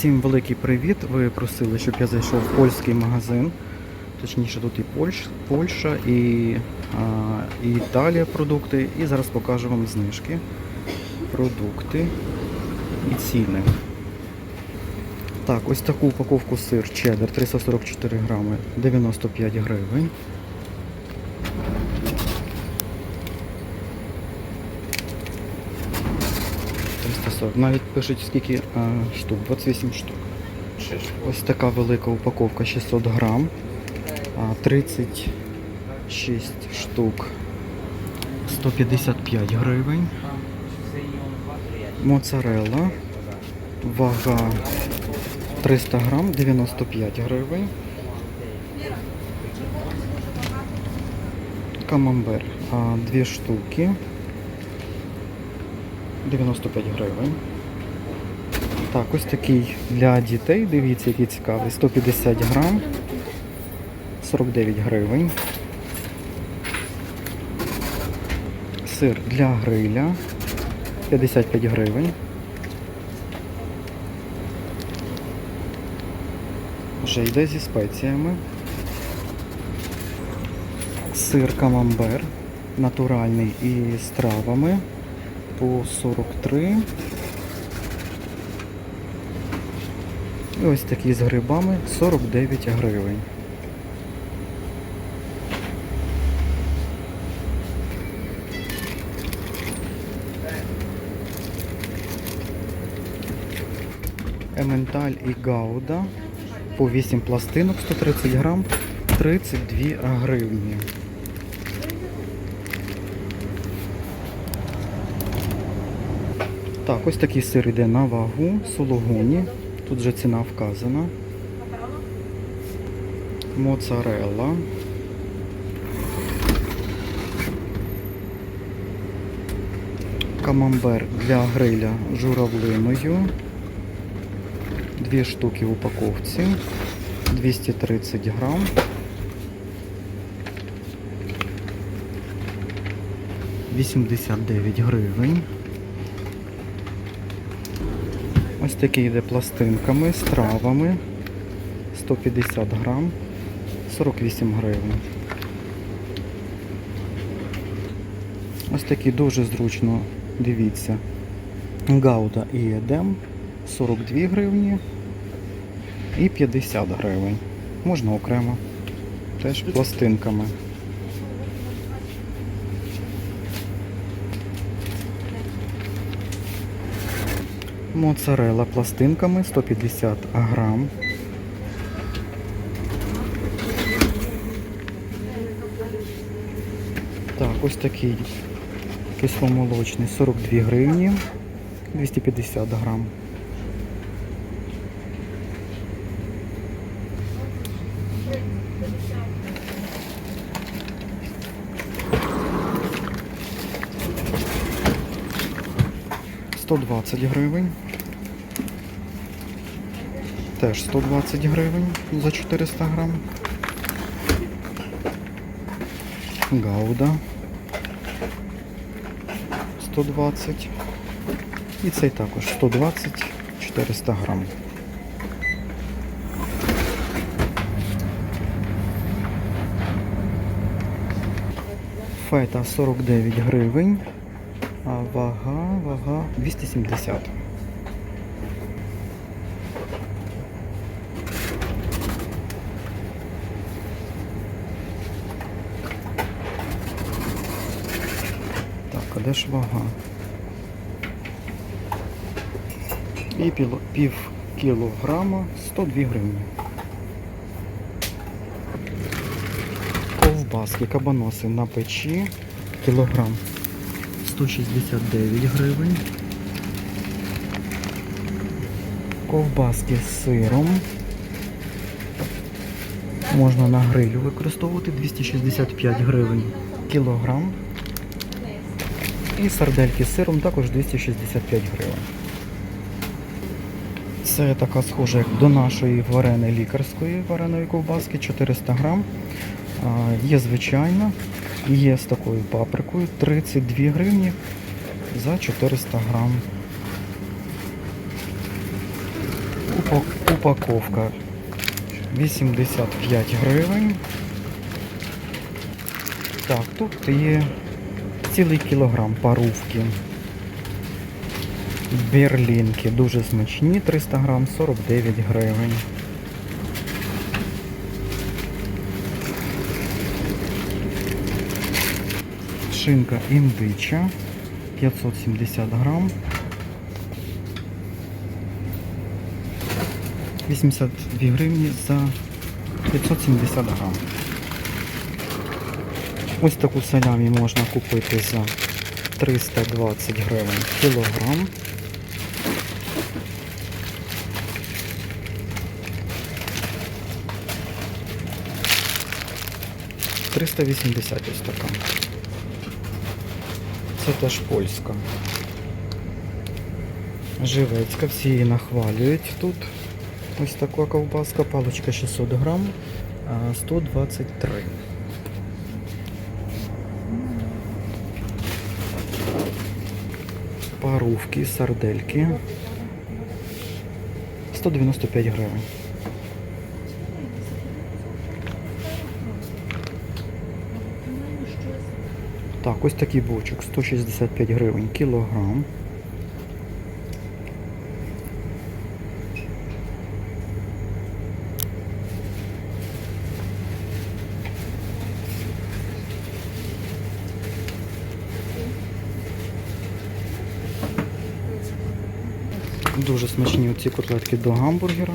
Всім великий привіт. Ви просили, щоб я зайшов в польський магазин. Точніше, тут і Польщ, Польща, і, а, і Італія продукти. І зараз покажу вам знижки. Продукти і ціни. Так, ось таку упаковку сир чеддер 344 грами 95 гривень. «340». Навіть пишуть скільки а, штук, 28 штук. Ось така велика упаковка 600 грам, а, 36 штук 155 гривень. Моцарелла, вага 300 грам, 95 гривень. Камамбер, а, дві штуки, 95 гривень. Так, ось такий для дітей, дивіться, який цікавий. 150 грам, 49 гривень. Сир для гриля, 55 гривень. Вже йде зі спеціями. Сир камамбер натуральний і з травами по 43. І ось такі з грибами 49 гривень. Ементаль і Гауда по 8 пластинок 130 грам 32 гривні. Так, ось такий сир йде на вагу, сологуні. Тут вже ціна вказана. Моцарелла. Камамбер для гриля журавлиною. Дві штуки в упаковці. 230 грам. Вісімдесят дев'ять гривень. Ось такий йде пластинками з травами. 150 грам, 48 гривень. Ось такий дуже зручно, дивіться. Гауда і Едем 42 гривні і 50 гривень. Можна окремо. Теж пластинками. Моцарелла пластинками 150 грам. Так, ось такий кисломолочний 42 гривні, 250 грам. Сто двадцять гривень. Теж 120 гривень за 400 грам. Гауда 120. І цей також 120 400 грам. Фета 49 гривень, а вага, вага 270. Так, а де ж вага? І пів, пів кілограма 102 гривні. Ковбаски, кабаноси на печі. Кілограм 169 гривень. Ковбаски з сиром. Можна на грилю використовувати 265 гривень кілограм. І сардельки з сиром також 265 гривень. Це така схожа як до нашої вареної лікарської вареної ковбаски 400 грам. Є звичайна, є з такою паприкою 32 гривні за 400 грам. Упаковка 85 гривень. Так, тут є цілий кілограм парувки. Берлінки дуже смачні, 300 грам, 49 гривень. Шинка індича 570 грам. 82 гривні за 570 грам. Ось таку салямі можна купити за 320 гривень кілограм. Триста вісімдесят ось така. Це теж польська. Живецька, всі її нахвалюють тут. Ось така ковбаска, паличка 600 грам, 123. Парувки, сардельки. 195 гривень. Так, ось такий бочок, 165 гривень кілограм. Дуже смачні оці котлетки до гамбургера.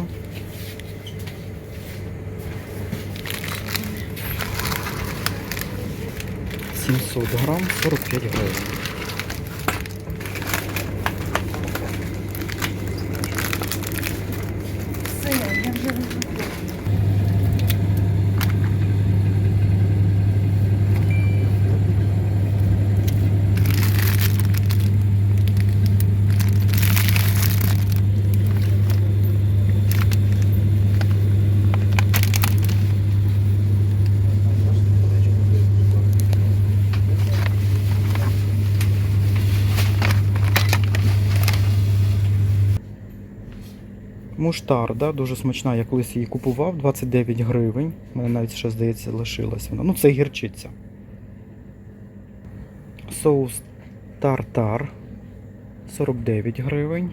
Сімсот грам, 45 гривень. Муштарда, дуже смачна, я колись її купував, 29 гривень. У мене навіть ще, здається, лишилась вона. Ну, це гірчиця. Соус тартар 49 гривень.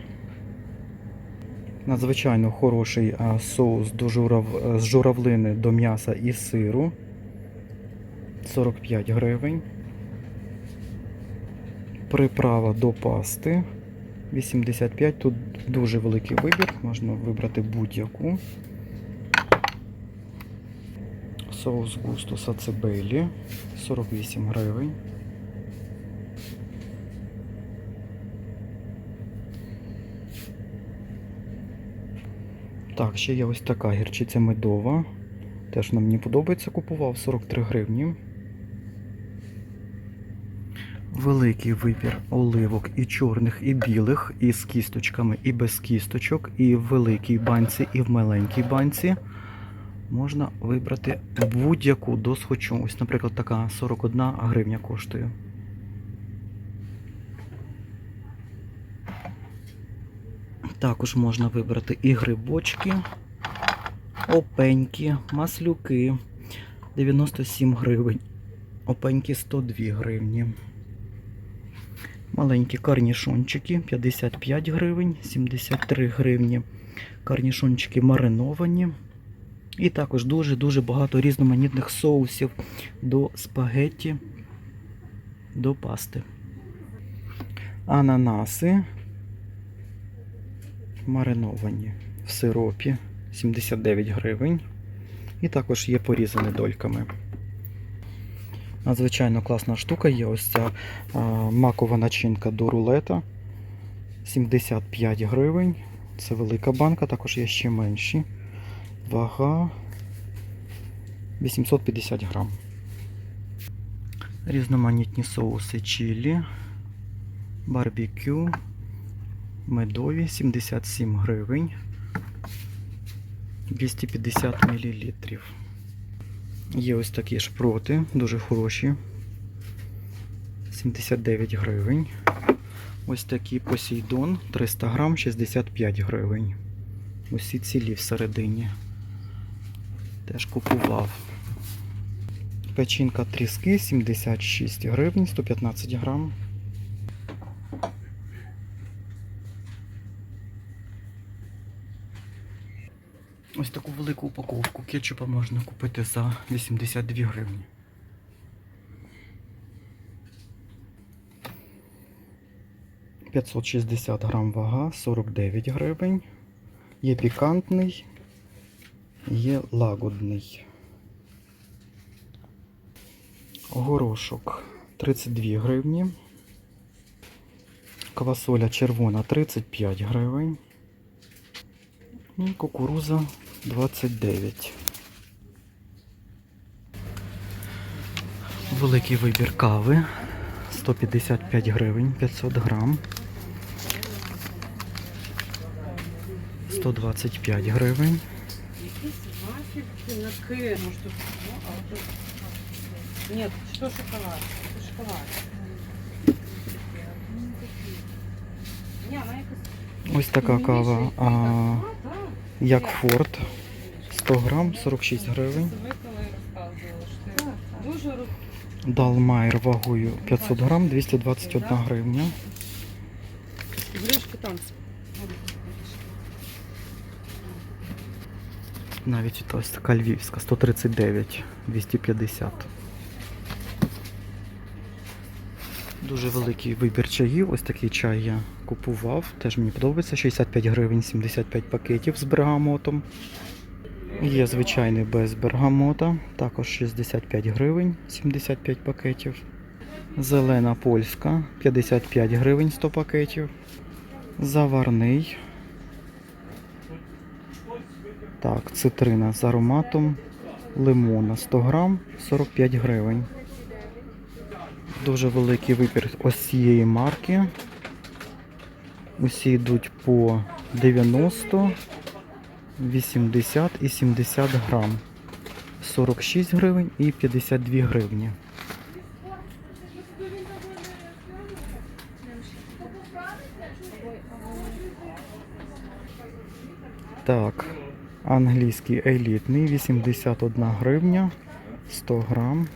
Надзвичайно хороший соус до журав... е, з журавлини до м'яса і сиру. 45 гривень. Приправа до пасти 85. Тут дуже великий вибір, можна вибрати будь-яку. Соус густо сацебелі 48 гривень. Так, ще є ось така гірчиця медова. Теж вона мені подобається, купував 43 гривні. Великий вибір оливок і чорних, і білих, і з кісточками, і без кісточок, і в великій банці, і в маленькій банці. Можна вибрати будь-яку досхочу. Ось, наприклад, така 41 гривня коштує. Також можна вибрати і грибочки, опеньки, маслюки 97 гривень. Опеньки 102 гривні. Маленькі карнішончики 55 гривень, 73 гривні. Карнішончики мариновані. І також дуже-дуже багато різноманітних соусів до спагетті, до пасти. Ананаси мариновані в сиропі 79 гривень. І також є порізані дольками. Надзвичайно класна штука є ось ця макова начинка до рулета. 75 гривень. Це велика банка, також є ще менші. Вага 850 грам. Різноманітні соуси чилі, барбекю, медові 77 гривень. 250 мл. Є ось такі шпроти, дуже хороші. 79 гривень. Ось такий посейдон 300 грам 65 гривень. Усі цілі всередині. Теж купував. Печінка тріски 76 гривень, 115 грам. Ось таку велику упаковку кетчупа можна купити за 82 гривні. П'ятсот шістдесят грам вага, 49 гривень. Є пікантний, є лагодний. Горошок 32 гривні. Квасоля червона 35 гривень. І кукуруза 29. Великий вибір кави. 155 гривень, 500 грам. 125 гривень. Якісь вафельки на К, может, ну, а вот тут- Нет, что шоколад? Это шоколад. Не, она якось... Ось така кава, а. Як Форд. 100 грам, 46 гривень. Далмайер вагою 500 грам, 221 гривня. Навіть ось така львівська, 139, 250. Дуже великий вибір чаїв. Ось такий чай я купував. Теж мені подобається. 65 гривень, 75 пакетів з бергамотом. Є звичайний без бергамота, також 65 гривень, 75 пакетів. Зелена польська, 55 гривень 100 пакетів. Заварний. Так, цитрина з ароматом лимона 100 грам, 45 гривень. Дуже великий вибір ось цієї марки. Усі йдуть по 90, 80 і 70 грам. 46 гривень і 52 гривні. Так, англійський елітний 81 гривня, 100 грам.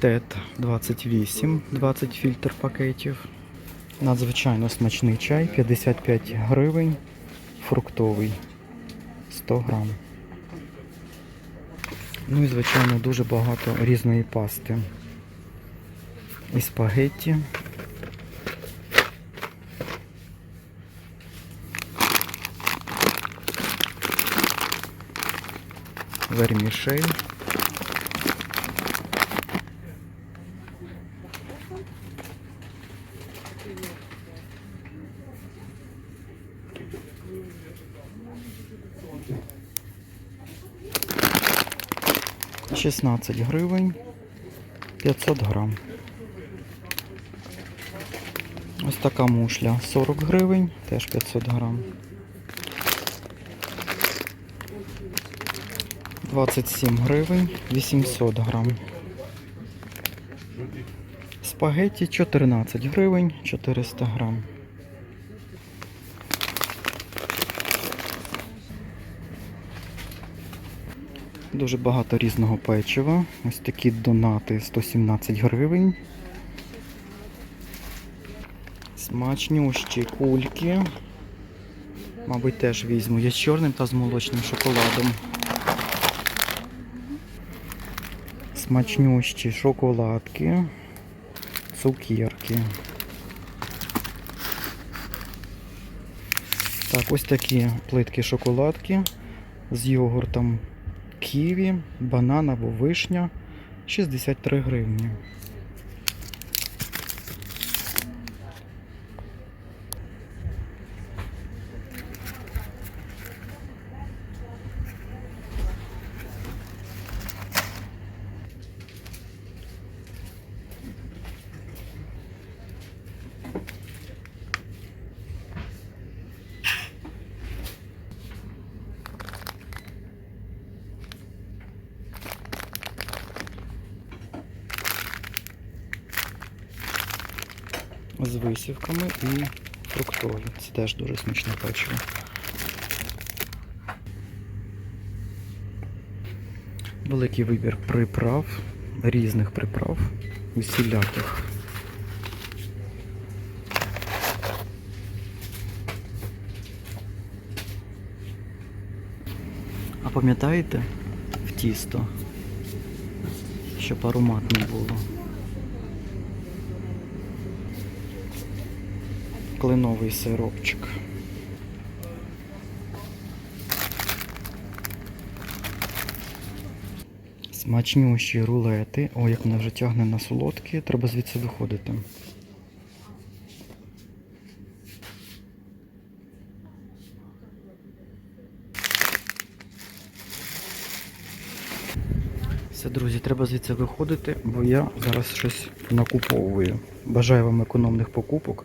Тет 28, 20 фільтр пакетів. Надзвичайно смачний чай, 55 гривень, фруктовий 100 грам. Ну і звичайно дуже багато різної пасти. І спагетті. Вермішель. Шістнадцять гривень, 500 грам. Ось така мушля 40 гривень, теж 500 грам. 27 гривень, 800 грам. Спагетті 14 гривень, 400 грам. Дуже багато різного печива. Ось такі донати 117 гривень. Смачнющі кульки. Мабуть, теж візьму. Є з чорним та з молочним шоколадом. Смачнющі шоколадки, цукерки. Так, ось такі плитки шоколадки з йогуртом ківі, банан або вишня 63 гривні. З висівками і фруктові. Це теж дуже смачне печиво. Великий вибір приправ, різних приправ, усіляких. А пам'ятаєте в тісто, щоб ароматне було? Кленовий сиропчик. Смачнющі рулети. О, як мене вже тягне на солодкі, треба звідси виходити. Все, друзі, треба звідси виходити, бо я зараз щось накуповую. Бажаю вам економних покупок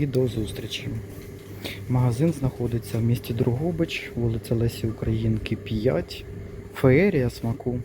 і до зустрічі. Магазин знаходиться в місті Другобич, вулиця Лесі Українки 5. Феерія смаку.